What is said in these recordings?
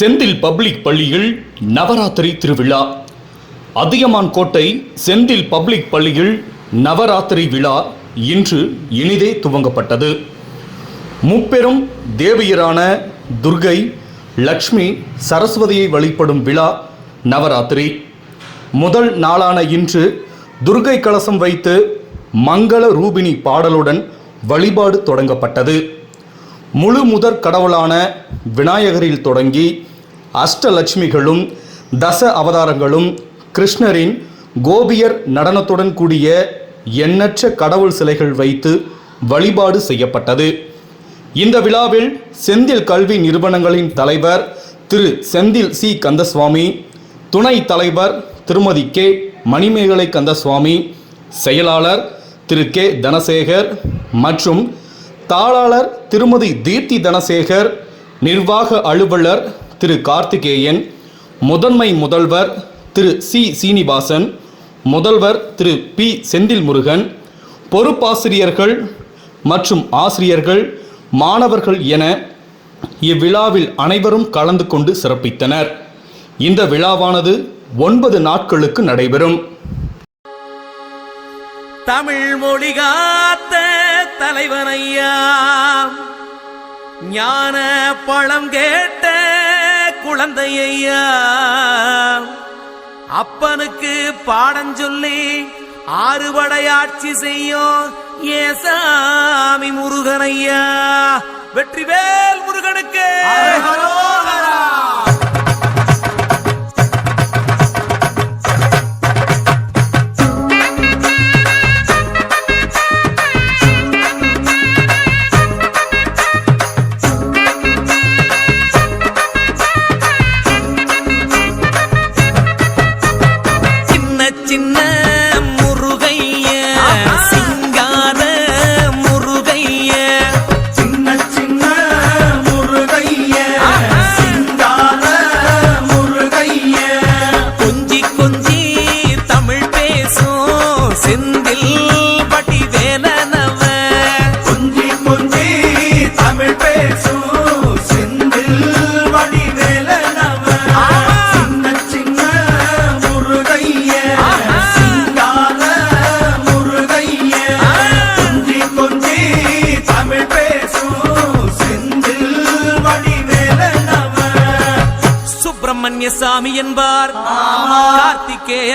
Senthil public பள்ளியில் நவராத்திரி திருவிழா. அதியமான் கோட்டை செந்தில் பப்ளிக் பள்ளியில் நவராத்திரி விழா இன்று இனிதே துவங்கப்பட்டது. முப்பெரும் தேவியரான துர்கை லக்ஷ்மி சரஸ்வதியை வழிபடும் விழா நவராத்திரி. முதல் நாளான இன்று துர்கை கலசம் வைத்து மங்கள ரூபிணி பாடலுடன் வழிபாடு தொடங்கப்பட்டது. முழு முதற் கடவுளான விநாயகரில் தொடங்கி அஷ்டலட்சுமிகளும் தச அவதாரங்களும் கிருஷ்ணரின் கோபியர் நடனத்துடன் கூடிய எண்ணற்ற கடவுள் சிலைகள் வைத்து வழிபாடு செய்யப்பட்டது. இந்த விழாவில் செந்தில் கல்வி நிறுவனங்களின் தலைவர் திரு செந்தில் சி. கந்தசுவாமி துணை தலைவர் திருமதி கே. மணிமேகலை கந்தசுவாமி செயலாளர் திரு கே. தனசேகர் மற்றும் தாளாளர் திருமதி தீப்தி தனசேகர் நிர்வாக அலுவலர் திரு கார்த்திகேயன் முதன்மை முதல்வர் திரு சி. சீனிவாசன் முதல்வர் திரு பி. செந்தில் முருகன் பொறுப்பாசிரியர்கள் மற்றும் ஆசிரியர்கள் மாணவர்கள் என இவ்விழாவில் அனைவரும் கலந்து கொண்டு சிறப்பித்தனர். இந்த விழாவானது ஒன்பது நாட்களுக்கு நடைபெறும். தமிழ் மொழி காத்த தலைவனையா? ஞான பழம் கேட்ட குழந்தையா அப்பனுக்கு பாடம் சொல்லி ஆறுபடையாட்சி செய்யும் ஏசாமி முருகனையா? வெற்றிவேல் முருகனுக்கு!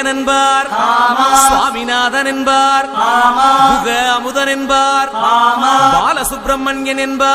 கார்த்திகேயன் என்பார். சுவாமிநாதன் என்பார். முக அமுதன் என்பார். பாலசுப்பிரமணியன் என்பார்.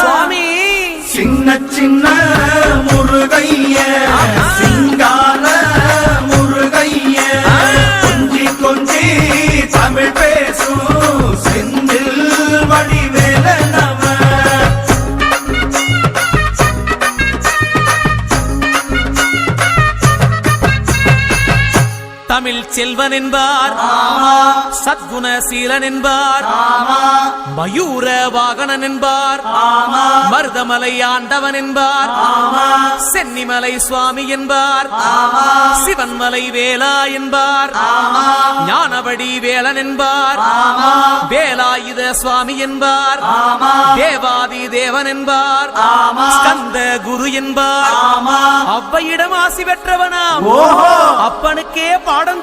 சுவாமி. சின்ன சின்ன முருகைய சிங்கார முருகைய கொஞ்சி கொஞ்சி தமிழ் பேசும் செந்தில் வடிவேலனவ செல்வன் என்பார் சத்குண சீலன் என்பார் மயூர வாகனன் என்பார் மருதமலை ஆண்டவன் என்பார் சென்னிமலை சுவாமி என்பார். சிவன்மலை வேலா என்பார். ஞானவடி வேலன் என்பார் வேலாயுத சுவாமி என்பார். தேவாதி தேவன் என்பார் ஸ்கந்த குரு என்பார். அவ்வையிடம் ஆசி பெற்றவனாம். அப்பனுக்கே பாடம்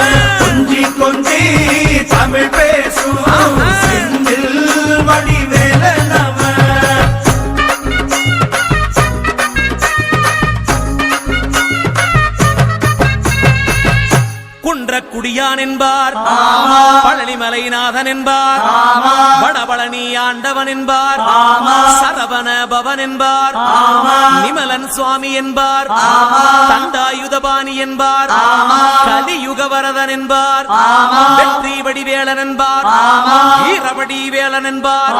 தூற்றி தமிழ் பேசுவோம். செந்தில் வடிவேல நம குடியான் என்பார் பழனிமலைநாதன் என்பார். வடபழனி ஆண்டவன் என்பார். சரவண பவன் என்பார். நிம சுவாமி என்பார். தந்தாயுதபாணி என்பார். கலியுக வரதன் என்பார். வெற்றிபடி வேளன் என்பார். ஈரபடி வேளன் என்பார்.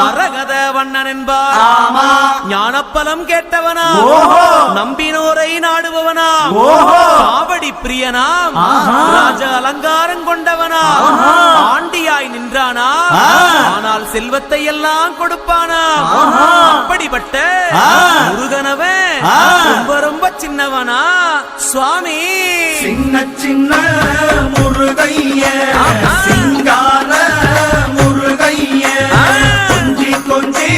மரகத வண்ணன் என்பார். ஞானப்பலம் கேட்டவனா நம்பினோரை நாடுபவனா காவடி பிரியனாம் ராஜ அலங்காரம் கொண்டவனா ஆண்டியாய் நின்றானா ஆனால் செல்வத்தை எல்லாம் கொடுப்பானா அப்படிப்பட்ட முருகனவே ரொம்ப ரொம்ப சின்னவனா? சுவாமி. சின்ன சின்ன முருகைய சிங்கார முருகைய கொஞ்சி கொஞ்சி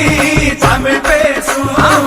தமிழ் பேசுவான்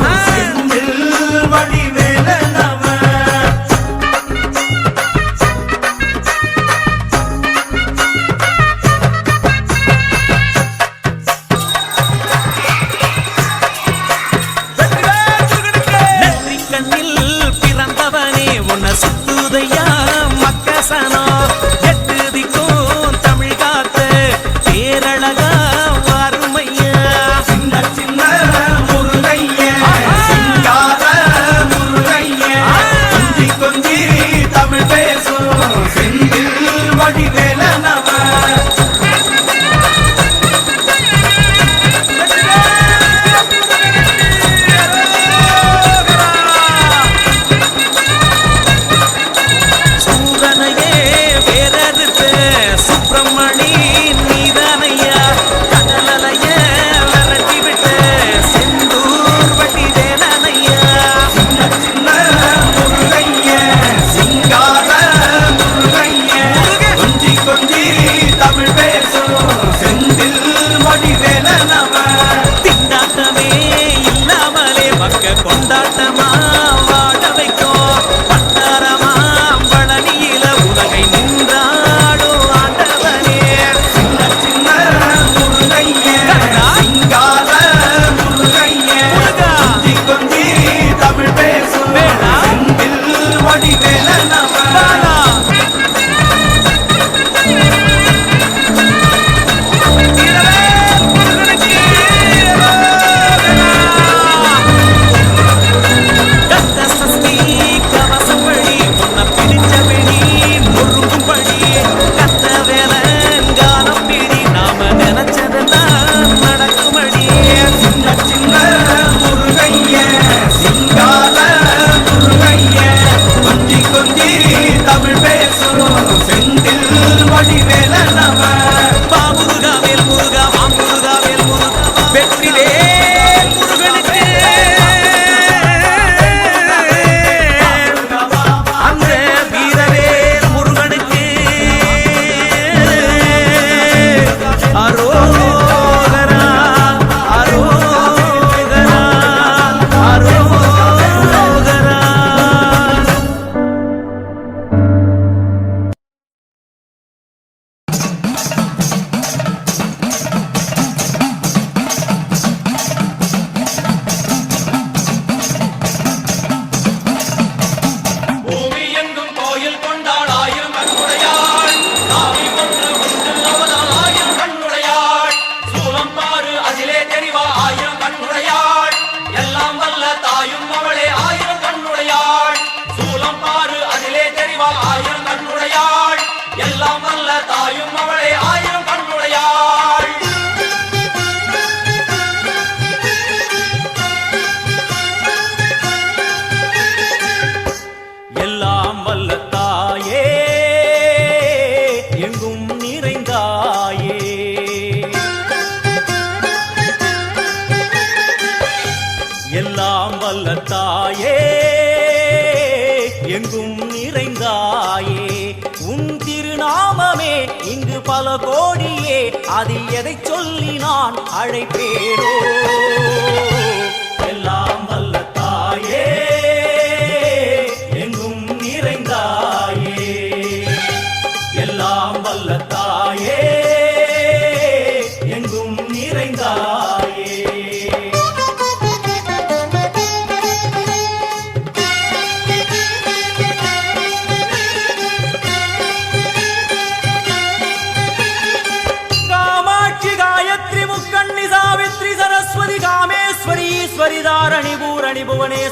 எல்லாம் அல்ல தாயும் அவளை நான் அழைப்பேரோ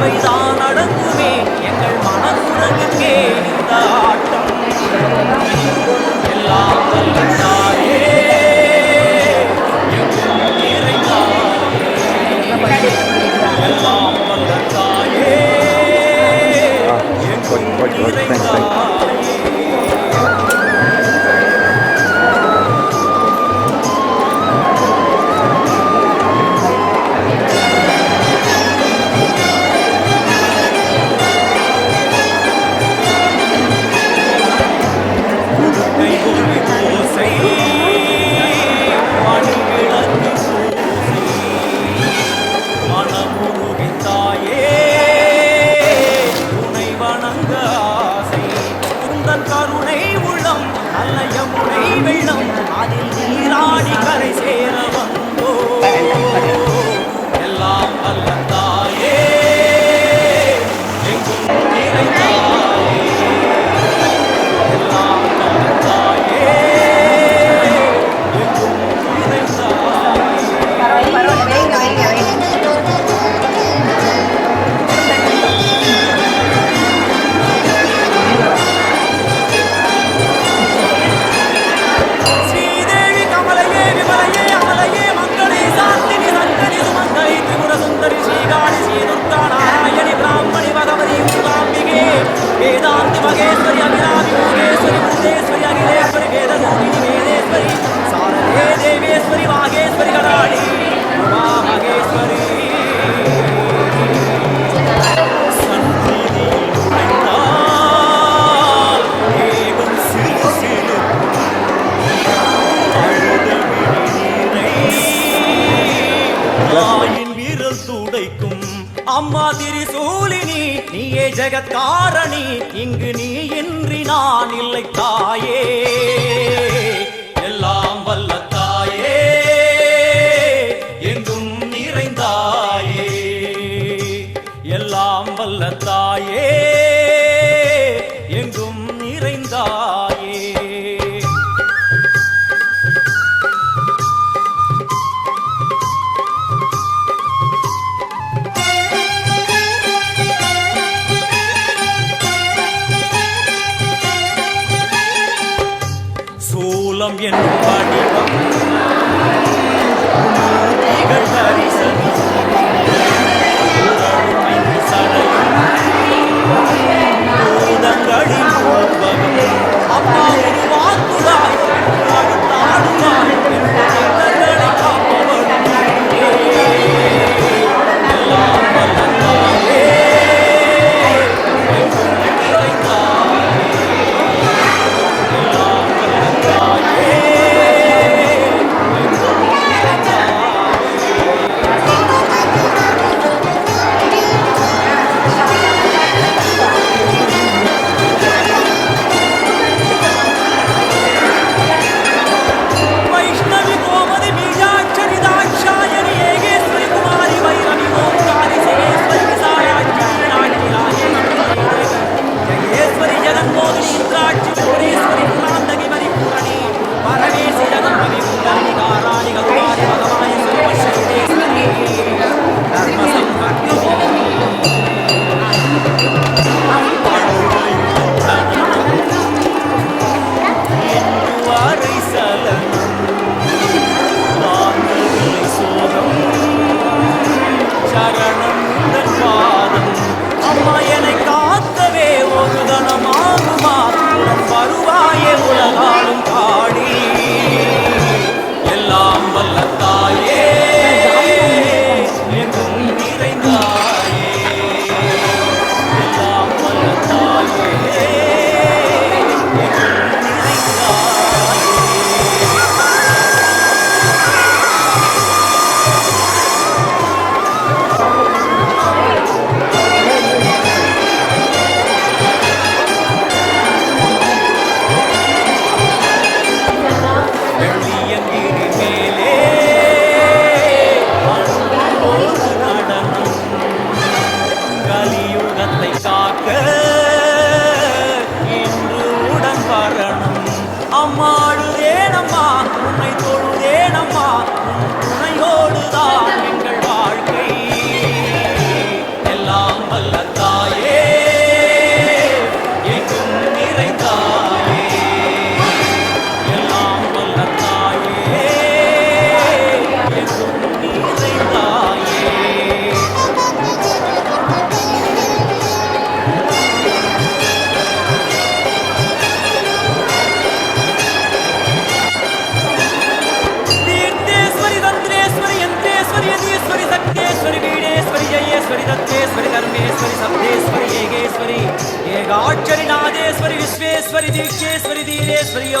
தேவைதான் அடங்குமே. எங்கள் மனதுரங்குக்கே இந்த ஆட்டம். எல்லாம் வல்லாயே எல்லாம் வல்லாயே எங்கள் மாயின் வீர சூடைக்கும் அம்மா திரிசூலினி நீயே ஜெகத்காரணி இங்கு நீ இன்றி நான் இல்லை தாயே.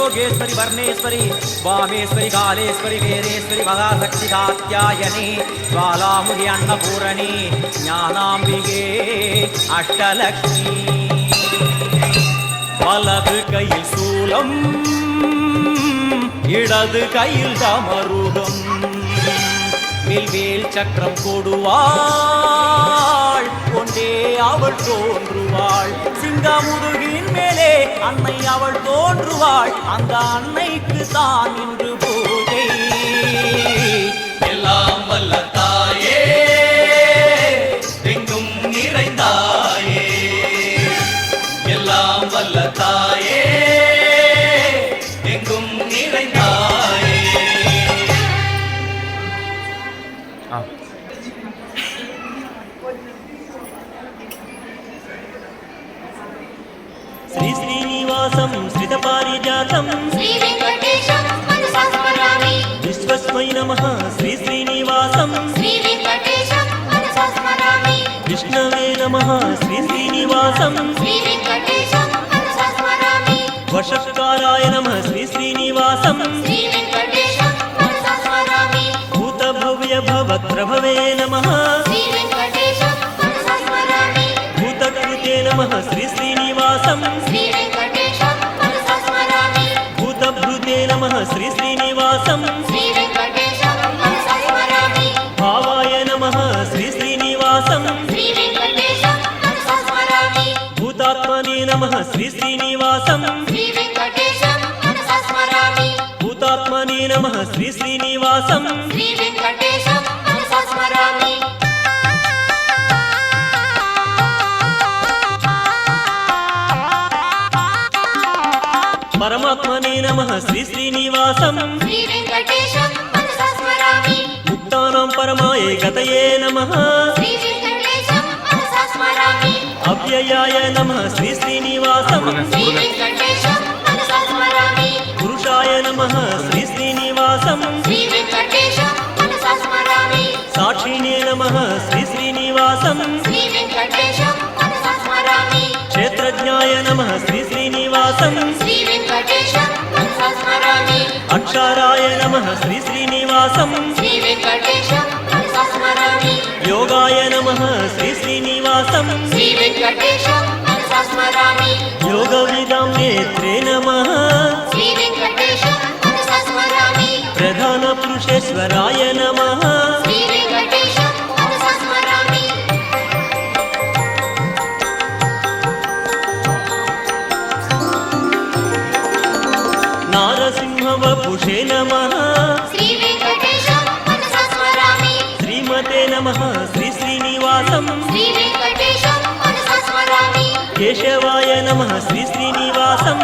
தீரேஸ்வரி யோகேஸ்வரி வர்ணேஸ்வரி வாமேஸ்வரி காலேஸ்வரி வீரேஸ்வரி மகாசக்தி காத்யாயனி ஜுவாலாமுகி அன்னபூரணி ஞானாம்பிகே அஷ்டலக்ஷ்மி வலது கையில் சூலம் இடது கையில் டமருகம் வில்வேல் சக்கரம் கொடுவாள் கொண்டே அவள் தோன்றுவாள். சிங்கமுதுகின் மேலே அன்னை அவள் தோன்றுவாள். அந்த அன்னைக்கு தான் இன்று பூஜை. எல்லாம் வல்ல தாயே எங்கும் நிறைந்தாயே. எல்லாம் வல்ல தாயே எங்கும் நிறைந்தாயே. సంశ్రిత పారిజాతం విశ్వస్మై నమ శ్రీ శ్రీనివాసం. విష్ణవే నమ శ్రీ శ్రీనివాసం. వషకారాయ నమ శ్రీ శ్రీనివాసం. భూతభవ్య భవత్రభవే నమ. భూతకృతే నమ శ్రీ శ్రీనివాసం. శ్రీ శ్రీనివాసం. భావాయ నమ శ్రీ శ్రీనివాసం. భూతాత్మనే నమ శ్రీ శ్రీనివాసం. భూతాత్మనే నమ శ్రీ శ్రీనివాసం. పరమాత్మనే నమ. శ్రీ శ్రీనివాసం. ముక్తానం పరమాయ గతయే నమ. అవ్యయాయ నమ. శ్రీ శ్రీనివాసం. పురుషాయ నమ. శ్రీ శ్రీనివాసం. సాక్షిణే నమ. శ్రీ శ్రీనివాసం. క్షేత్రజ్ఞాయ నమ. శ్రీ శ్రీనివాసం. ఓంకారాయ నమ శ్రీ శ్రీనివాసం. యోగాయ నమ శ్రీ శ్రీనివాసం. యోగ విదం నేత్రే నమ. ప్రధాన పురుషేశ్వరాయ నమ. పురుషే నమ. శ్రీమతే నమ. శ్రీ శ్రీనివాసం. కేశవాయ నమ. శ్రీ శ్రీనివాసం.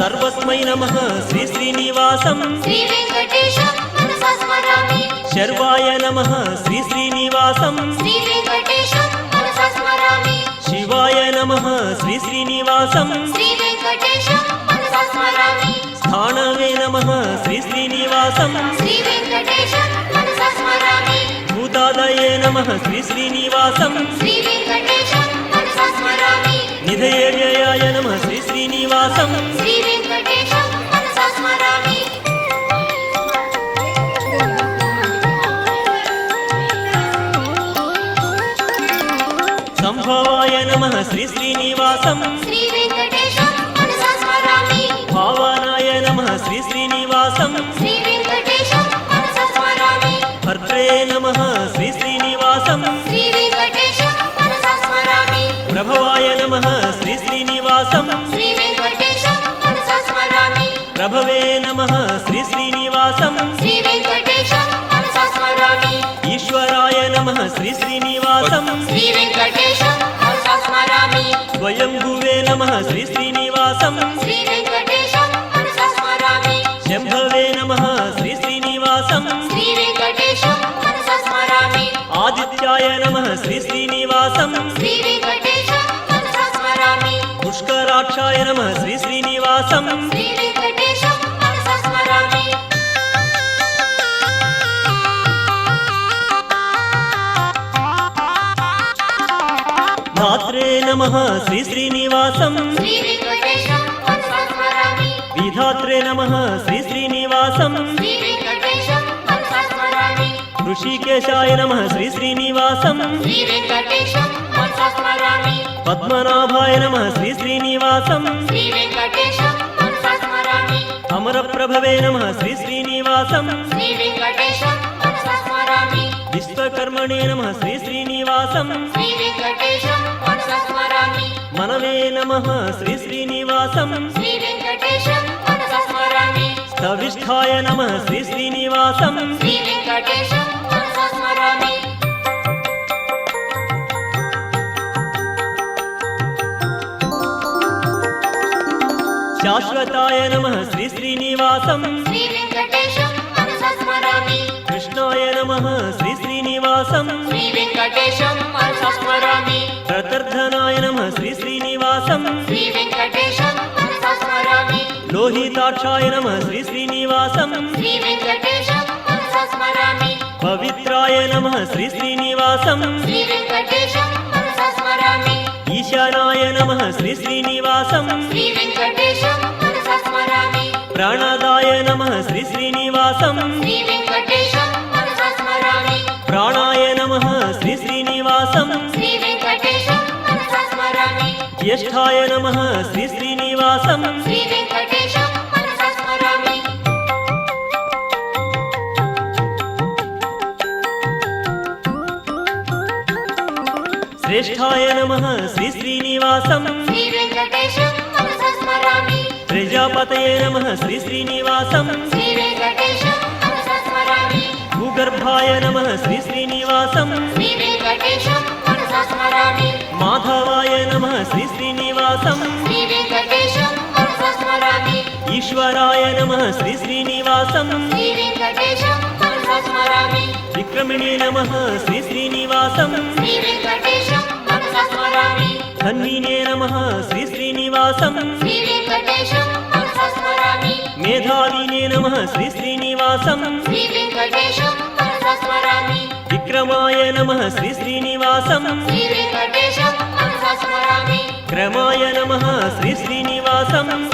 సర్వస్మై నమ. శ్రీ శ్రీనివాసం. శర్వాయ నమ. శ్రీ శ్రీనివాసం. శివాయ నమ. శ్రీ శ్రీనివాసం. స్థానవే నమ శ్రీ శ్రీనివాసం. భూతాదయే నమ శ్రీ శ్రీనివాసం. నిధయర్యాయ నమ శ్రీ శ్రీనివాసం. శ్రీనివాసం శ్రీ వెంకటేశం మనసా స్మరామి స్వయంభువే నమ శ్రీ శ్రీనివాసం. శ్రీ వెంకటేశం మనసా స్మరామి శంభవే నమ శ్రీ శ్రీనివాసం. శ్రీ వెంకటేశం ఆదిత్యాయ నమ శ్రీ శ్రీనివాసం. శ్రీ వెంకటేశం మనసా స్మరామి పుష్కరాక్షాయ నమ నమః శ్రీ శ్రీనివాసం విధాత్రే నమః శ్రీ శ్రీనివాసం ఋషికేశాయ నమః శ్రీ శ్రీనివాసం పద్మనాభాయ నమః శ్రీ శ్రీనివాసం అమరప్రభవే నమః శ్రీ శ్రీనివాసం విశ్వకర్మణే నమ శ్రీ శ్రీనివాసం. మనమే నమ శ్రీ శ్రీనివాసం. సవిష్ఠాయ నమ శ్రీ శ్రీనివాసం. శాశ్వతాయ నమ శ్రీ శ్రీనివాసం. కృష్ణాయ నమ శ్రీ శ్రీనివాసం. శ్రీ వెంకటేశం మనసా స్మరామి ప్రతర్ధనాయ నమ శ్రీ శ్రీనివాసం. శ్రీ వెంకటేశం మనసా స్మరామి లోహితాక్షాయ నమ శ్రీ శ్రీనివాసం. శ్రీ వెంకటేశం పవిత్రాయ నమ శ్రీ శ్రీనివాసం. శ్రీ వెంకటేశం ఈశానాయ నమ శ్రీ శ్రీనివాసం. శ్రీ వెంకటేశం ప్రాణదాయ నమ శ్రీ శ్రీనివాసం. శ్రీ వెంకటేశం ज्येष्ठाय नमः श्री श्रीनिवासम्। श्रेष्ठाय नमः श्री श्रीनिवासम्। प्रजापतये नमः श्री श्रीनिवासम्। भूगर्भाय नमः श्री श्रीश्रीनिवासम् మాధవాయ నమ శ్రీ శ్రీనివాసం. ఈశ్వరాయ నమ శ్రీ శ్రీనివాసం. విక్రమిణి నమ శ్రీ శ్రీనివాసం. ధన్వినే నమ శ్రీ శ్రీనివాసం. మేధావినే నమ శ్రీ శ్రీనివాసం. విక్రమాయ నమ శ్రీ శ్రీనివాసం. క్రమాయ నమ శ్రీ శ్రీనివాసం.